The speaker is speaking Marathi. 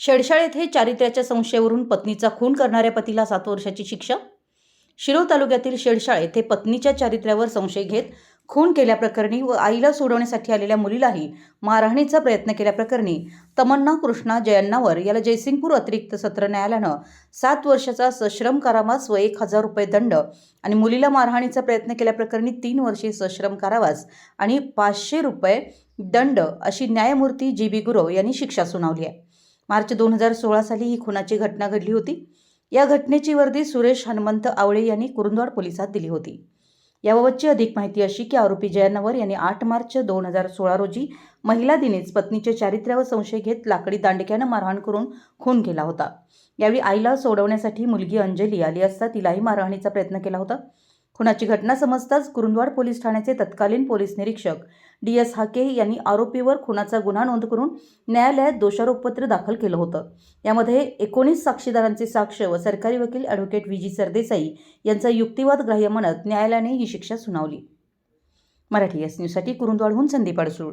शेडशाळ येथे चारित्र्याच्या संशयावरून पत्नीचा खून करणाऱ्या पतीला सात वर्षाची शिक्षा. शिरोळ तालुक्यातील शेडशाळ येथे पत्नीच्या चारित्र्यावर संशय घेत खून केल्याप्रकरणी व आईला सोडवण्यासाठी आलेल्या मुलीलाही मारहाणीचा प्रयत्न केल्याप्रकरणी तमन्ना कृष्णा जयन्नावर याला जयसिंगपूर अतिरिक्त सत्र न्यायालयानं सात वर्षाचा सश्रम कारावास व एक हजार रुपये दंड आणि मुलीला मारहाणीचा प्रयत्न केल्याप्रकरणी तीन वर्षे सश्रम कारावास आणि पाचशे रुपये दंड अशी न्यायमूर्ती जी बी गुरव यांनी शिक्षा सुनावली आहे. मार्च दोन हजार सोळा साली ही खुनाची घटना घडली होती. या घटनेची वर्दी सुरेश हनुमंत आवळे यांनी कुरुंदवाड पोलिसात दिली होती. याबाबतची अधिक माहिती अशी की आरोपी जयनवर यांनी आठ मार्च दोन हजार सोळा रोजी महिला दिनीच पत्नीच्या चारित्र्यावर संशय घेत लाकडी दांडक्यानं मारहाण करून खून केला होता. यावेळी आईला सोडवण्यासाठी मुलगी अंजली आली असता तिलाही मारहाणीचा प्रयत्न केला होता. खुनाची घटना समजताच कुरुंदवाड पोलीस ठाण्याचे तत्कालीन पोलीस निरीक्षक डी एस हाके यांनी आरोपीवर खुनाचा गुन्हा नोंद करून न्यायालयात दोषारोपपत्र दाखल केलं होतं. यामध्ये एकोणीस साक्षीदारांचे साक्ष व सरकारी वकील ॲडव्होकेट व्ही जी सरदेसाई यांचा युक्तिवाद ग्राह्य म्हणत न्यायालयाने ही शिक्षा सुनावली. मराठी एस न्यूजसाठी कुरुंदवाडहून संदीप अडसूळ.